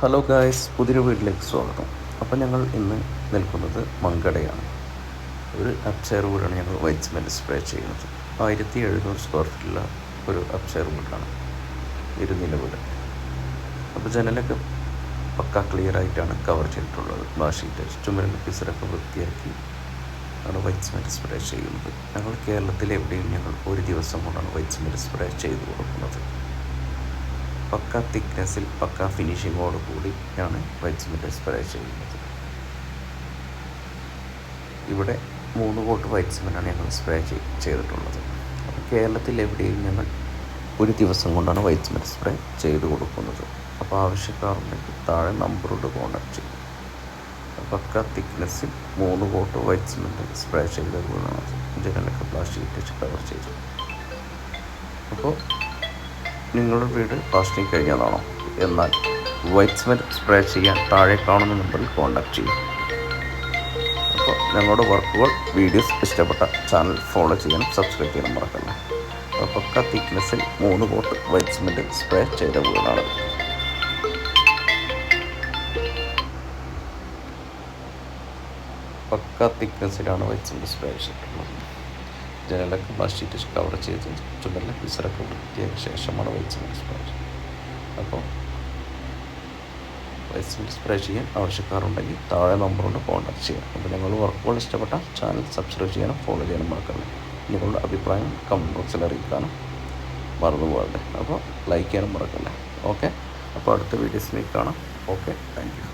Hello guys പുതിയൊരു വീട്ടിലേക്ക് സ്വാഗതം. അപ്പോൾ ഞങ്ങൾ ഇന്ന് നിൽക്കുന്നത് മങ്കടയാണ്. ഒരു അപ്ചെയർ വീടാണ് ഞങ്ങൾ വൈറ്റ് സിമെന്റ് സ്പ്രേ ചെയ്യുന്നത്. ആയിരത്തി എഴുന്നൂറ് സ്ക്വയർ ഫീറ്റുള്ള ഒരു അപ്ചെയർ വീടാണ്. ഇരുനില വീട്. അപ്പോൾ ജനലൊക്കെ പക്കാ ക്ലിയർ ആയിട്ടാണ് കവർ ചെയ്തിട്ടുള്ളത്. ബാഷീറ്റ് ഷീറ്റ് ചുമരിന്റെ പിസറൊക്കെ വൃത്തിയാക്കി ആണ് വൈറ്റ് സിമെന്റ് സ്പ്രേ ചെയ്യുന്നത്. ഞങ്ങൾ കേരളത്തിലെവിടെയും ഞങ്ങൾ ഒരു ദിവസം കൊണ്ടാണ് വൈറ്റ് സിമെന്റ് സ്പ്രേ ചെയ്ത് കൊടുക്കുന്നത്. പക്ക തിക്നെസ്സിൽ പക്ക ഫിനിഷിങ്ങോട് കൂടിയാണ് വൈറ്റ് സിമെന്റ് സ്പ്രേ ചെയ്യുന്നത്. ഇവിടെ മൂന്ന് കോട്ട് വൈറ്റ് സിമെന്റാണ് ഞങ്ങൾ സ്പ്രേ ചെയ്തിട്ടുള്ളത്. അപ്പോൾ കേരളത്തിൽ എവിടെയും ഞങ്ങൾ ഒരു ദിവസം കൊണ്ടാണ് വൈറ്റ് സിമെന്റ് സ്പ്രേ ചെയ്ത് കൊടുക്കുന്നത്. അപ്പോൾ ആവശ്യക്കാരുണ്ടെങ്കിൽ താഴെ നമ്പറോട് കോൺടാക്ട് ചെയ്യും. പക്ക തിക്നെസ്സിൽ മൂന്ന് കോട്ട് വൈറ്റ് സിമെന്റ് സ്പ്രേ ചെയ്ത് വീടാണ് ജനലൊക്കെ പ്ലാസ്റ്റിക് ഇട്ടിച്ച് കവർ ചെയ്തു അപ്പോൾ നിങ്ങളുടെ വീട് പ്ലാസ്റ്റിക് കഴിഞ്ഞതാണോ? എന്നാൽ വൈറ്റ് സ്മെൽ സ്പ്രേ ചെയ്യാൻ താഴെ കാണുന്ന നമ്പറിൽ കോൺടാക്ട് ചെയ്യും അപ്പോൾ ഞങ്ങളുടെ വർക്കുകൾ വീഡിയോസ് ഇഷ്ടപ്പെട്ട ചാനൽ ഫോളോ ചെയ്യാനും സബ്സ്ക്രൈബ് ചെയ്യാനും മറക്കല്ല. അപ്പോൾ പക്ക തിക്നെസ്സിൽ മൂന്ന് കോട്ട് വൈറ്റ് സ്മെറ്റ് സ്പ്രേ ചെയ്ത വീടാണ്. പക്ക തിക്നെസ്സിലാണ് വൈറ്റ് സ്മെറ്റ് സ്പ്രേ ചെയ്തിട്ടുള്ളത്. ജനലൊക്കെ പ്ലാസ്റ്റിക് കവർ ചെയ്ത് ചുമരിലെ പിസറൊക്കെ വൃത്തിയാക്കിയ ശേഷമാണ് വൈറ്റ് സിമെന്റ് സ്പ്രേ അപ്പോൾ വൈറ്റ് സിമെന്റ് സ്പ്രേ ചെയ്യാൻ ആവശ്യക്കാരുണ്ടെങ്കിൽ താഴെ നമ്പറുണ്ട് കോൺടാക്ട് ചെയ്യാം. അപ്പോൾ ഞങ്ങൾ വർക്കുകൾ ഇഷ്ടപ്പെട്ട ചാനൽ സബ്സ്ക്രൈബ് ചെയ്യാനും ഫോളോ ചെയ്യാനും മറക്കല്ലേ നിങ്ങളുടെ അഭിപ്രായം കമന്റ് ബോക്സിൽ അറിയിക്കാനും മറന്നു പോകട്ടെ അപ്പോൾ ലൈക്ക് ചെയ്യാനും മറക്കല്ലേ? ഓക്കെ അപ്പോൾ അടുത്ത വീഡിയോസിലേക്ക് കാണാം. Okay thank you